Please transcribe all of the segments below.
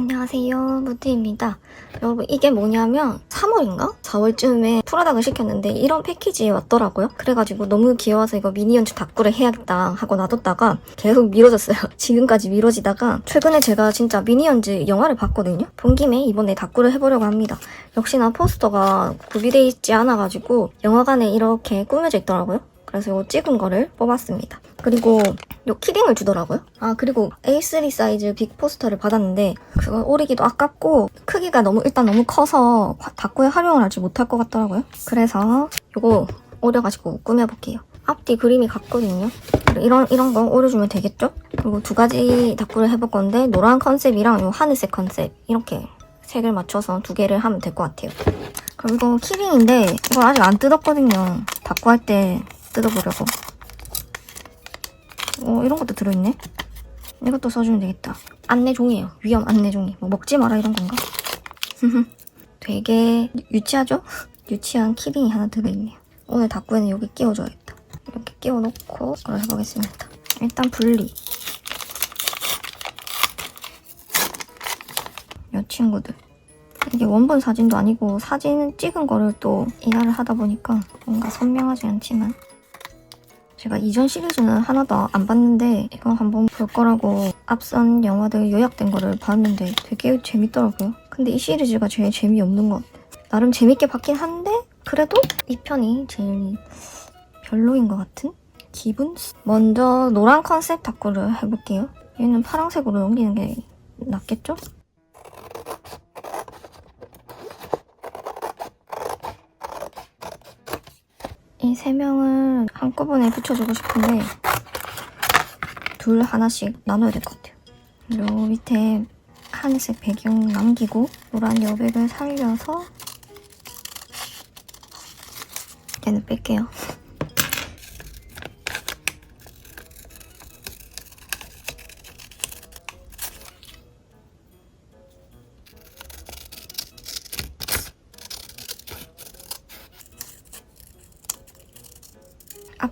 안녕하세요. 무드입니다. 여러분 이게 뭐냐면 3월인가? 4월쯤에 프라닥을 시켰는데 이런 패키지에 왔더라고요. 그래가지고 너무 귀여워서 이거 미니언즈 다꾸를 해야겠다 하고 놔뒀다가 계속 미뤄졌어요. 지금까지 미뤄지다가 최근에 제가 진짜 미니언즈 영화를 봤거든요. 본 김에 이번에 다꾸를 해보려고 합니다. 역시나 포스터가 구비되어 있지 않아가지고 영화관에 이렇게 꾸며져 있더라고요. 그래서 이거 찍은 거를 뽑았습니다. 그리고 요 키링을 주더라고요. 아 그리고 A3 사이즈 빅 포스터를 받았는데 그거 오리기도 아깝고 크기가 너무 일단 너무 커서 화- 다꾸에 활용을 하지 못할 것 같더라고요. 그래서 요거 오려가지고 꾸며볼게요. 앞뒤 그림이 같거든요. 이런 이런 거 오려주면 되겠죠? 그리고 두 가지 다꾸를 해볼 건데 노란 컨셉이랑 요 하늘색 컨셉 이렇게 색을 맞춰서 두 개를 하면 될 것 같아요. 그리고 키링인데 이걸 아직 안 뜯었거든요. 다꾸 할 때 뜯어보려고. 어, 이런 것도 들어있네. 이것도 써주면 되겠다. 안내 종이에요. 위험 안내 종이. 뭐 먹지 마라 이런 건가? 되게 유- 유치하죠? 유치한 키링이 하나 들어있네요. 오늘 다꾸에는 여기 끼워줘야겠다. 이렇게 끼워놓고 그걸 해보겠습니다. 일단 분리. 이 친구들. 이게 원본 사진도 아니고 사진 찍은 거를 또 인화를 하다 보니까 뭔가 선명하지 않지만 제가 이전 시리즈는 하나도 안 봤는데 이거 한번 볼 거라고 앞선 영화들 요약된 거를 봤는데 되게 재밌더라고요. 근데 이 시리즈가 제일 재미없는 것 같아요. 나름 재밌게 봤긴 한데 그래도 이 편이 제일 별로인 것 같은 기분? 먼저 노란 컨셉 다꾸를 해볼게요. 얘는 파란색으로 넘기는 게 낫겠죠? 이 세 명을 한꺼번에 붙여주고 싶은데 둘 하나씩 나눠야 될 것 같아요. 요 밑에 하늘색 배경 남기고 노란 여백을 살려서 얘는 뺄게요.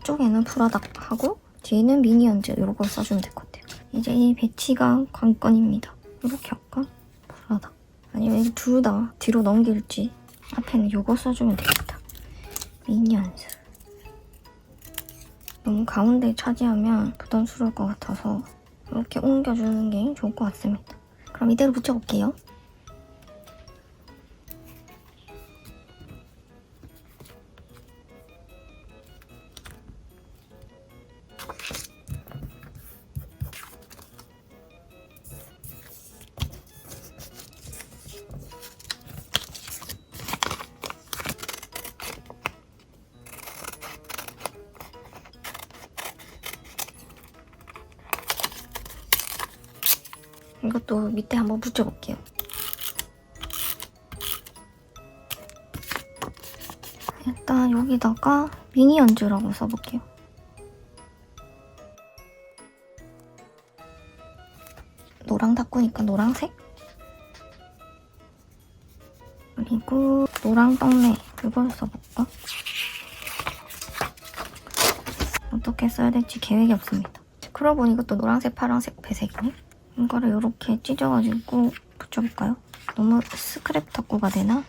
앞쪽에는 프라닥하고 뒤에는 미니언즈 이런 걸 써주면 될 것 같아요. 이제 이 배치가 관건입니다. 이렇게 할까? 프라닥. 아니면 둘다 뒤로 넘길지 앞에는 이거 써주면 되겠다. 미니언즈. 너무 가운데 차지하면 부담스러울 것 같아서 이렇게 옮겨주는 게 좋을 것 같습니다. 그럼 이대로 붙여볼게요. 이것도 밑에 한번 붙여볼게요. 일단 여기다가 미니언즈라고 써볼게요. 노랑 닦으니까 노랑색? 그리고 노랑 떡메 그걸 써볼까? 어떻게 써야 될지 계획이 없습니다. 그러고 보니 이것도 노란색, 파란색, 배색이네? 이거를 이렇게 찢어가지고 붙여볼까요? 너무 스크랩 덕구가 되나?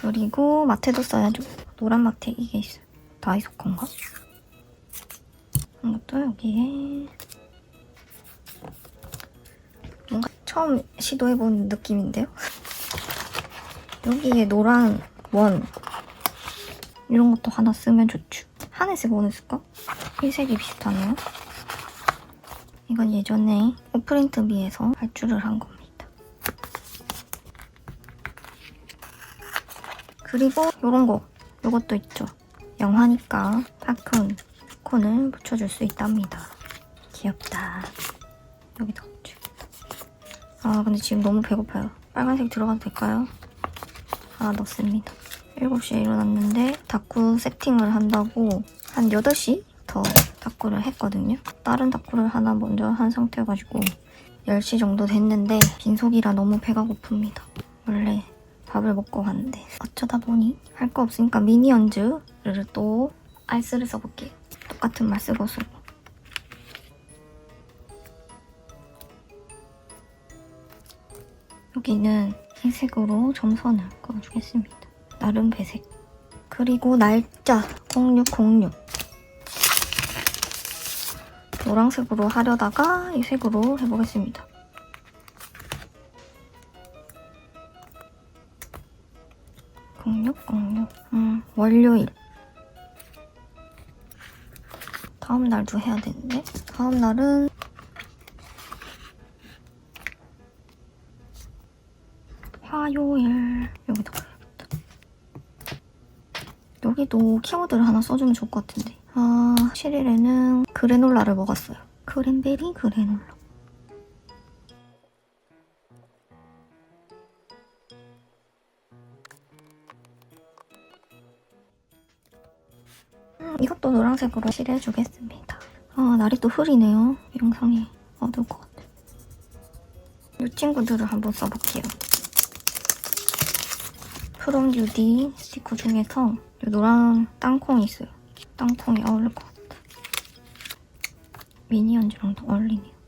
그리고 마테도 써야죠. 노란 마테 이게 있어요. 다이소 건가? 이것도 여기에 처음 시도해본 느낌인데요? 여기에 노란 원 이런 것도 하나 쓰면 좋죠. 하늘색 원을 쓸까? 흰색이 비슷하네요. 이건 예전에 오프린트비에서 발주를 한 겁니다. 그리고 이런 거 이것도 있죠. 영화니까 파콘 콘을 붙여줄 수 있답니다. 귀엽다. 여기다. 아 근데 지금 너무 배고파요. 빨간색 들어가도 될까요? 하나 넣습니다. 7시에 일어났는데 다꾸 세팅을 한다고 한 8시 더 다꾸를 했거든요. 다른 다꾸를 하나 먼저 한 상태여가지고 10시 정도 됐는데 빈속이라 너무 배가 고픕니다. 원래 밥을 먹고 갔는데 어쩌다 보니 할 거 없으니까 미니언즈를 또 알스를 써볼게요. 똑같은 말 쓰고 쓰고. 여기는 흰색으로 점선을 그어주겠습니다. 나름 배색. 그리고 날짜 0606. 노란색으로 하려다가 이 색으로 해보겠습니다. 공육 공육 음 월요일 다음 날도 해야 되는데 다음 날은 화요일 여기다 여기도 키워드를 하나 써주면 좋을 것 같은데 아 7일에는 그래놀라를 먹었어요 크랜베리 그래놀라 음, 이것도 노란색으로 칠해주겠습니다. 아, 날이 또 흐리네요. 영상이 어두울 것 같아요. 이 친구들을 한번 써볼게요. 프롬 듀디 스티커 중에서 이 노란 땅콩이 있어요. 땅콩이 어울릴 것 같아. 미니언즈랑도 어울리네요.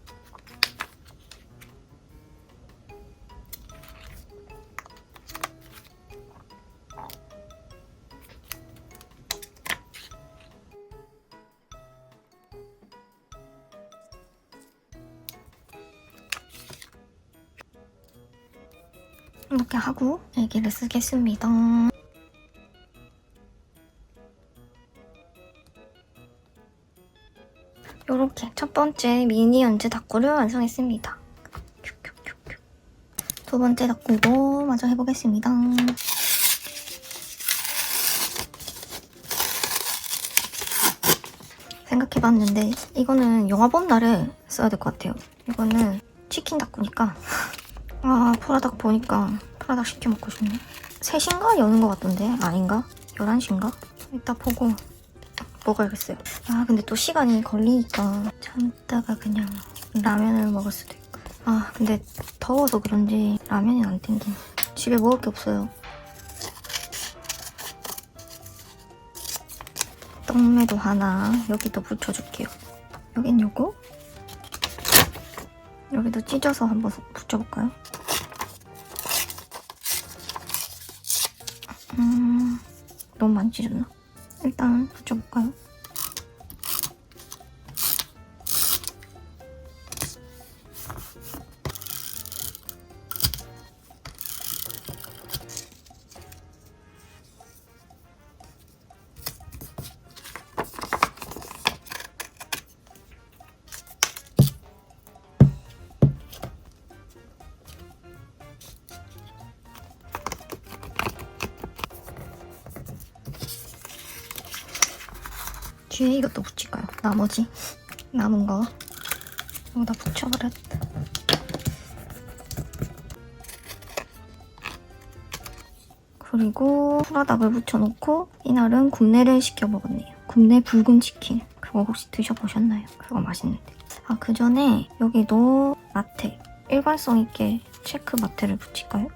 이렇게 하고 얘기를 쓰겠습니다. 이렇게 첫 번째 미니 연지 닭구를 완성했습니다. 두 번째 닭구도 마저 해보겠습니다. 생각해봤는데 이거는 영화 본 날에 써야 될 것 같아요. 이거는 치킨 닭구니까 아 프라닭 보니까 프라닭 시켜 먹고 싶네. 3시인가? 여는 것 같던데. 아닌가? 11시인가? 이따 보고 먹어야겠어요. 아 근데 또 시간이 걸리니까 참다가 그냥 라면을 먹을 수도 있고. 아 근데 더워서 그런지 라면이 안 땡기네. 집에 먹을 게 없어요. 떡매도 하나 여기도 붙여줄게요. 여긴 요거? 여기도 찢어서 한번 붙여볼까요? 너무 많이 찢었나? 일단 붙여볼까요? 뒤에 이것도 붙일까요? 나머지 남은 거 여기다 붙여버렸다. 그리고 프라닭을 붙여놓고 이날은 굽내를 시켜 먹었네요. 굽내 붉은 치킨. 그거 혹시 드셔보셨나요? 그거 맛있는데. 아, 그 전에 여기도 마테. 일관성 있게 체크 마테를 붙일까요?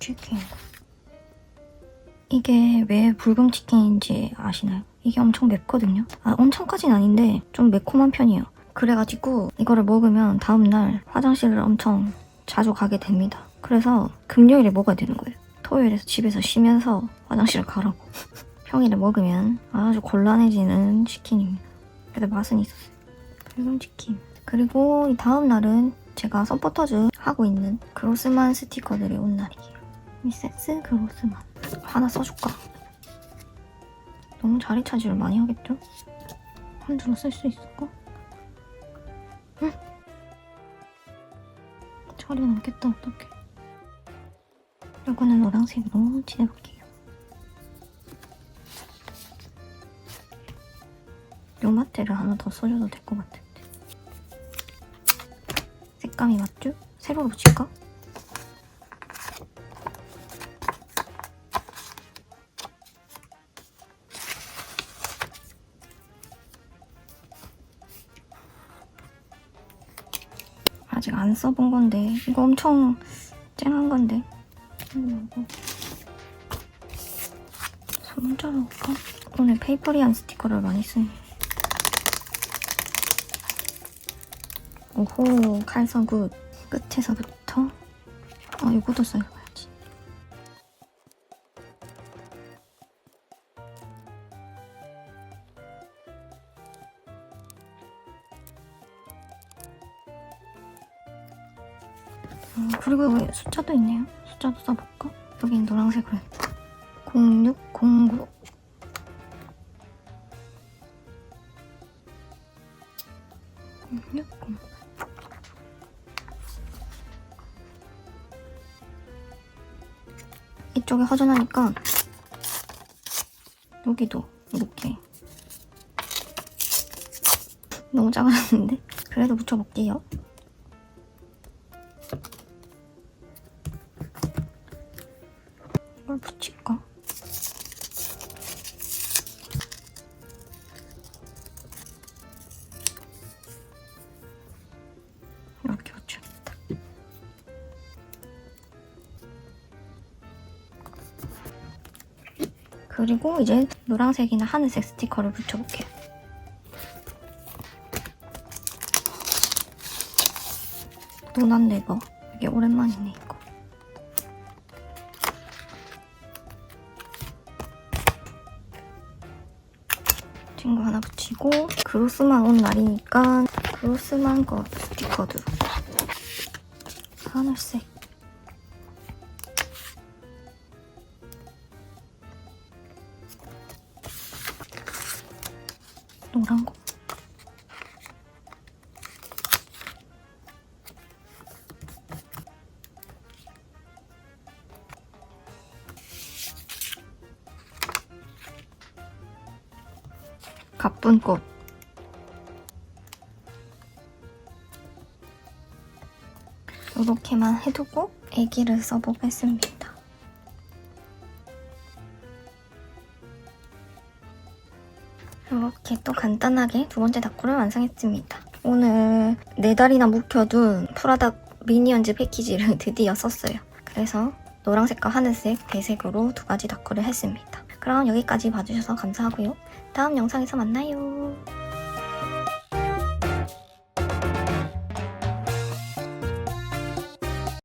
치킨. 이게 왜 붉은 치킨인지 아시나요? 이게 엄청 맵거든요. 아, 엄청까진 아닌데 좀 매콤한 편이에요. 그래가지고 이거를 먹으면 다음날 화장실을 엄청 자주 가게 됩니다. 그래서 금요일에 먹어야 되는 거예요. 토요일에서 집에서 쉬면서 화장실을 가라고. 평일에 먹으면 아주 곤란해지는 치킨입니다. 근데 맛은 있었어요. 붉은 치킨. 그리고 이 다음 날은 제가 서포터즈 하고 있는 그로스만 스티커들이 온 날이에요. 미세스 그로스만. 하나 써줄까? 너무 자리 차지를 많이 하겠죠? 한줄로 쓸 수 있을까? 응? 자리 남겠다, 어떡해. 이거는 노란색으로 칠해볼게요. 하트를 하나 더 써줘도 될 것 같은데. 색감이 맞죠? 세로로 붙일까? 아직 안 써본 건데. 이거 엄청 쨍한 건데. 음, 이거 손문자로 할까? 오늘 페이퍼리한 스티커를 많이 쓰네 오호 칼서 굿. 끝에서부터? 아 이거도 써봐 음, 그리고 여기 숫자도 있네요. 숫자도 써볼까? 여긴 노란색으로 했다 0609 0609 이쪽에 허전하니까 여기도 이렇게. 너무 작아졌는데? 그래도 붙여볼게요 그리고 이제 노란색이나 하늘색 스티커를 붙여볼게요. 노란 네버. 이게 오랜만이네, 이거. 친구 하나 붙이고, 그로스만 온 날이니까, 그로스만 거 스티커도. 하늘색. 가쁜 꽃. 이렇게만 해두고 애기를 써보겠습니다. 이렇게 또 간단하게 두 번째 다꾸를 완성했습니다. 오늘 네 달이나 묵혀둔 프라다 미니언즈 패키지를 드디어 썼어요. 그래서 노란색과 하늘색, 배색으로 두 가지 다꾸를 했습니다. 그럼 여기까지 봐주셔서 감사하고요. 다음 영상에서 만나요.